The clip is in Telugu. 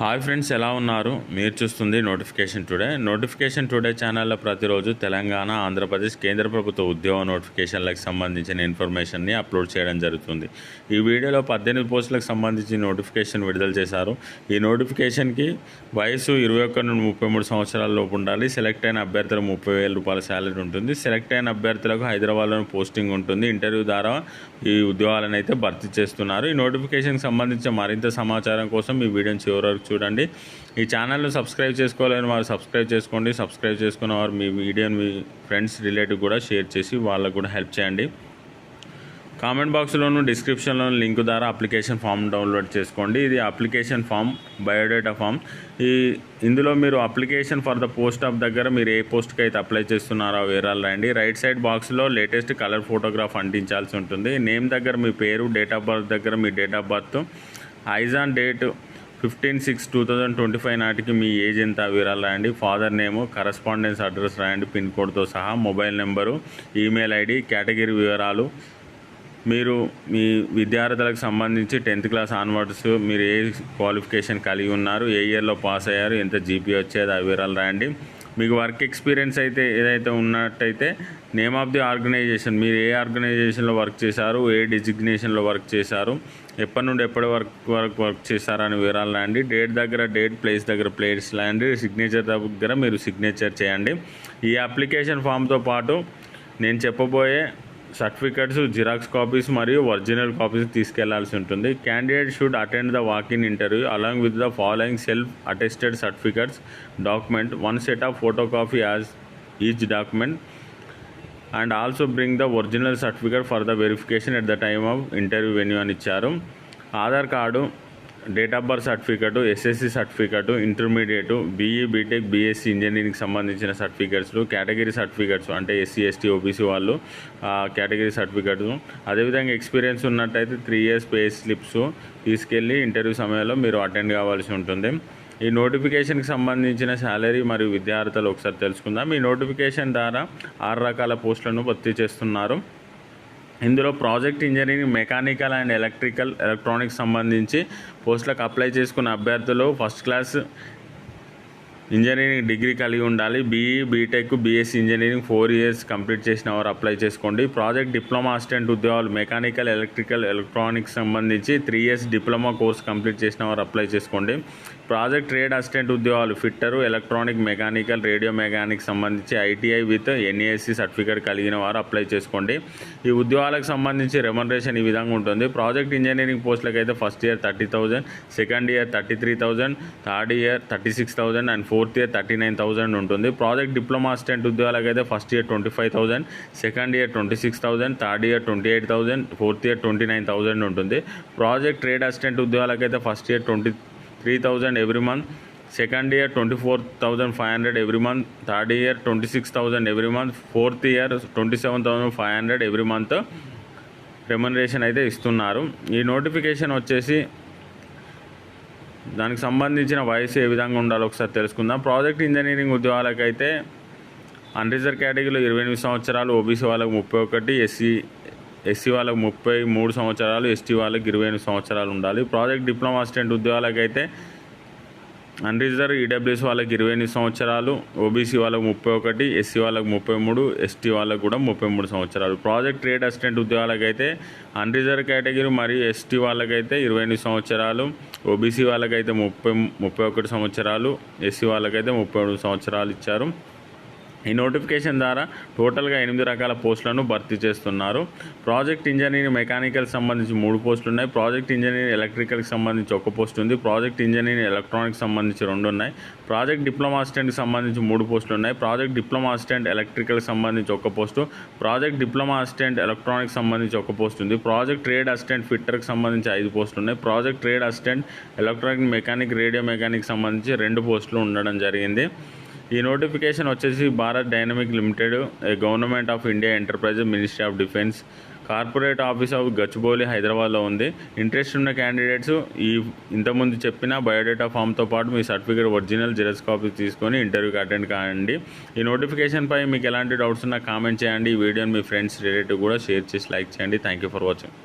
హాయ్ ఫ్రెండ్స్ ఎలా ఉన్నారు? మీరు చూస్తుంది నోటిఫికేషన్ టుడే. నోటిఫికేషన్ టుడే ఛానల్లో ప్రతిరోజు తెలంగాణ ఆంధ్రప్రదేశ్ కేంద్ర ప్రభుత్వ ఉద్యోగ నోటిఫికేషన్లకు సంబంధించిన ఇన్ఫర్మేషన్ని అప్లోడ్ చేయడం జరుగుతుంది. ఈ వీడియోలో పద్దెనిమిది పోస్టులకు సంబంధించి నోటిఫికేషన్ విడుదల చేశారు. ఈ నోటిఫికేషన్కి వయసు ఇరవై ఒక్క నుండి ముప్పై మూడు సంవత్సరాల లోపు ఉండాలి. సెలెక్ట్ అయిన అభ్యర్థులకు ముప్పై వేల రూపాయల శాలరీ ఉంటుంది. సెలెక్ట్ అయిన అభ్యర్థులకు హైదరాబాద్లో పోస్టింగ్ ఉంటుంది. ఇంటర్వ్యూ ద్వారా ఈ ఉద్యోగాలను అయితే భర్తీ చేస్తున్నారు. ఈ నోటిఫికేషన్కి సంబంధించిన మరింత సమాచారం కోసం ఈ వీడియోని చివరి చూడండి. ఈ ఛానల్ను సబ్స్క్రైబ్ చేసుకోవాలని వారు సబ్స్క్రైబ్ చేసుకోండి. సబ్స్క్రైబ్ చేసుకున్న వారు మీ వీడియోని మీ ఫ్రెండ్స్ రిలేటివ్ కూడా షేర్ చేసి వాళ్ళకు కూడా హెల్ప్ చేయండి. కామెంట్ బాక్స్లోను డిస్క్రిప్షన్లో లింక్ ద్వారా అప్లికేషన్ ఫామ్ డౌన్లోడ్ చేసుకోండి. ఇది అప్లికేషన్ ఫామ్ బయోడేటా ఫామ్. ఈ ఇందులో మీరు application for the post of దగ్గర మీరు ఏ పోస్ట్కి అయితే అప్లై చేస్తున్నారో వివరాలు రాయండి. రైట్ సైడ్ బాక్స్లో లేటెస్ట్ కలర్ ఫోటోగ్రాఫ్ అంటించాల్సి ఉంటుంది. నేమ్ దగ్గర మీ పేరు డేట్ ఆఫ్ బర్త్ దగ్గర మీ date of birth as on date fifteen six two thousand twenty five నాటికి మీ ఏజ్ ఎంత? వివరాలు రాయండి. ఫాదర్ నేము కరస్పాండెన్స్ అడ్రస్ రాయండి పిన్ కోడ్తో సహా. Mobile number email ID category వివరాలు. మీరు మీ విద్యార్థులకు సంబంధించి టెన్త్ క్లాస్ ఆన్వర్డ్స్ మీరు ఏ క్వాలిఫికేషన్ కలిగి ఉన్నారు ఏ ఇయర్లో పాస్ అయ్యారు ఎంత జీపీ వచ్చేది ఆ వివరాలు రాయండి. మీకు వర్క్ ఎక్స్పీరియన్స్ అయితే ఏదైతే ఉన్నట్టయితే నేమ్ ఆఫ్ ది ఆర్గనైజేషన్. మీరు ఏ ఆర్గనైజేషన్లో వర్క్ చేశారు ఏ డిజిగ్నేషన్లో వర్క్ చేశారు ఎప్పటి నుండి ఎప్పటి వర్క్ వర్క్ వర్క్ చేశారని వివరాలు రాయండి. డేట్ దగ్గర డేట్ ప్లేస్ దగ్గర ప్లేస్ రాయండి. సిగ్నేచర్ దగ్గర మీరు సిగ్నేచర్ చేయండి. ఈ అప్లికేషన్ ఫామ్తో పాటు నేను చెప్పబోయే సర్టిఫికెట్స్ జిరాక్స్ కాపీస్ మరియు ఒరిజినల్ కాపీస్ తీసుకెళ్ళాల్సి ఉంటుంది. Candidate should attend the walk in interview along with the following self attested certificates document one set of photo copy as each document and also bring the original certificate for the verification at the time of interview venue అని ఇచ్చారు. Aadhaar card date of birth certificate SSC certificate intermediate BE BTech BSc engineering సంబంధించిన సర్టిఫికెట్స్లు కేటగిరీ సర్టిఫికెట్స్ అంటే ఎస్సీ ఎస్టీ ఓబీసీ వాళ్ళు కేటగిరీ సర్టిఫికెట్స్ అదేవిధంగా ఎక్స్పీరియన్స్ ఉన్నట్టయితే త్రీ ఇయర్స్ పే స్లిప్స్ తీసుకెళ్ళి ఇంటర్వ్యూ సమయంలో మీరు అటెండ్ కావాల్సి ఉంటుంది. ఈ నోటిఫికేషన్కి సంబంధించిన శాలరీ మరియు విద్యార్థులు ఒకసారి తెలుసుకుందాం. ఈ నోటిఫికేషన్ ద్వారా ఆరు రకాల పోస్టులను భర్తీ చేస్తున్నారు. ఇందులో project engineering mechanical and electrical electronics సంబంధించి పోస్టులకు అప్లై చేసుకున్న అభ్యర్థులు ఫస్ట్ క్లాస్ ఇంజనీరింగ్ డిగ్రీ కలిగి ఉండాలి. BE BTech BSc engineering four years complete చేసిన వారు అప్లై చేసుకోండి. ప్రాజెక్ట్ డిప్లొమా అసిస్టెంట్ ఉద్యోగాలు మెకానికల్ ఎలక్ట్రికల్ ఎలక్ట్రానిక్స్ సంబంధించి three years diploma course complete చేసిన వారు అప్లై చేసుకోండి. ప్రాజెక్ట్ ట్రేడ్ అసిస్టెంట్ ఉద్యోగాలు fitter electronic mechanical radio mechanic సంబంధించి ఐటీఐ విత్ ఎన్ఏఎస్సి సర్టిఫికేట్ కలిగిన వారు అప్లై చేసుకోండి. ఈ ఉద్యోగాలకు సంబంధించి రెమనరేషన్ ఈ విధంగా ఉంటుంది. ప్రాజెక్ట్ ఇంజనీరింగ్ పోస్టులకు అయితే first year thirty thousand second year thirty three thousand third year thirty six thousand and fourth year thirty nine thousand ఉంటుంది. ప్రాజెక్ట్ డిప్లొమా అసిస్టెంట్ ఉద్యోగాలకు అయితే first year twenty five thousand second year twenty six thousand third year twenty eight thousand fourth year twenty nine thousand ఉంటుంది. ప్రాజెక్ట్ ట్రేడ్ అసిస్టెంట్ ఉద్యోగాలకు అయితే first year twenty three thousand every month second year twenty four thousand five hundred every month third year twenty six thousand every month fourth year twenty seven thousand five hundred every month remuneration అయితే ఇస్తున్నారు. ఈ నోటిఫికేషన్ వచ్చేసి దానికి సంబంధించిన వయసు ఏ విధంగా ఉండాలో ఒకసారి తెలుసుకుందాం. ప్రాజెక్ట్ ఇంజనీరింగ్ ఉద్యోగాలకైతే అన్రిజర్వ్ కేటగిరీలో ఇరవై ఎనిమిది సంవత్సరాలు ఓబీసీ వాళ్ళకు ముప్పై ఒకటి ఎస్సీ ఎస్సీ వాళ్ళకి ముప్పై మూడు సంవత్సరాలు ఎస్టీ వాళ్ళకి ఇరవై ఎనిమిది సంవత్సరాలు ఉండాలి. ప్రాజెక్ట్ డిప్లొమా అసిస్టెంట్ ఉద్యోగాలకైతే అన్రిజర్వ్ ఈడబ్ల్యూఎస్ వాళ్ళకి ఇరవై ఎనిమిది సంవత్సరాలు ఓబీసీ వాళ్ళకి ముప్పై ఒకటి ఎస్సీ వాళ్ళకి ముప్పై మూడు ఎస్టీ వాళ్ళకి కూడా ముప్పై మూడు సంవత్సరాలు. ప్రాజెక్ట్ ట్రేడ్ అసిస్టెంట్ ఉద్యోగాలకైతే అన్రిజర్వ్ కేటగిరీ మరియు ఎస్టీ వాళ్ళకైతే ఇరవై ఎనిమిది సంవత్సరాలు ఓబీసీ వాళ్ళకైతే ముప్పై ముప్పై ఒకటి సంవత్సరాలు ఎస్సీ వాళ్ళకైతే ముప్పై మూడు సంవత్సరాలు ఇచ్చారు. ఈ నోటిఫికేషన్ ద్వారా టోటల్గా ఎనిమిది రకాల పోస్టులను భర్తీ చేస్తున్నారు. ప్రాజెక్ట్ ఇంజనీరింగ్ మెకానికల్ సంబంధించి మూడు పోస్టులు ఉన్నాయి ప్రాజెక్ట్ ఇంజనీరింగ్ ఎలక్ట్రికల్కి సంబంధించి ఒక పోస్ట్ ఉంది. ప్రాజెక్ట్ ఇంజనీరింగ్ ఎలక్ట్రానిక్స్ సంబంధించి రెండు ఉన్నాయి. ప్రాజెక్ట్ డిప్లొమా అసిస్టెంట్కి సంబంధించి మూడు పోస్టులు ఉన్నాయి ప్రాజెక్ట్ డిప్లొమా అసిస్టెంట్ ఎలక్ట్రికల్కి సంబంధించి ఒక post. Project diploma assistant electronics సంబంధించి ఒక పోస్ట్ ఉంది. ప్రాజెక్ట్ ట్రేడ్ అసిస్టెంట్ ఫిట్టర్కి సంబంధించి ఐదు పోస్టులు ఉన్నాయి project trade assistant electronic mechanic radio mechanic సంబంధించి రెండు పోస్టులు ఉండడం జరిగింది. ఈ నోటిఫికేషన్ వచ్చేసి Bharat Dynamic Limited Government of India enterprise Ministry of Defence. Corporate office of Gachibowli హైదరాబాద్లో ఉంది. ఇంట్రెస్ట్ ఉన్న క్యాండిడేట్స్ ఈ ఇంతకుముందు చెప్పిన బయోడేటా ఫామ్తో పాటు మీ సర్టిఫికేట్ ఒరిజినల్ జిరాక్స్ కాపీ తీసుకొని ఇంటర్వ్యూకి అటెండ్ కాండి. ఈ నోటిఫికేషన్పై మీకు ఎలాంటి డౌట్స్ ఉన్నా కామెంట్ చేయండి. ఈ వీడియోని మీ ఫ్రెండ్స్ రిలేటివ్ కూడా షేర్ చేసి లైక్ చేయండి. Thank you for watching.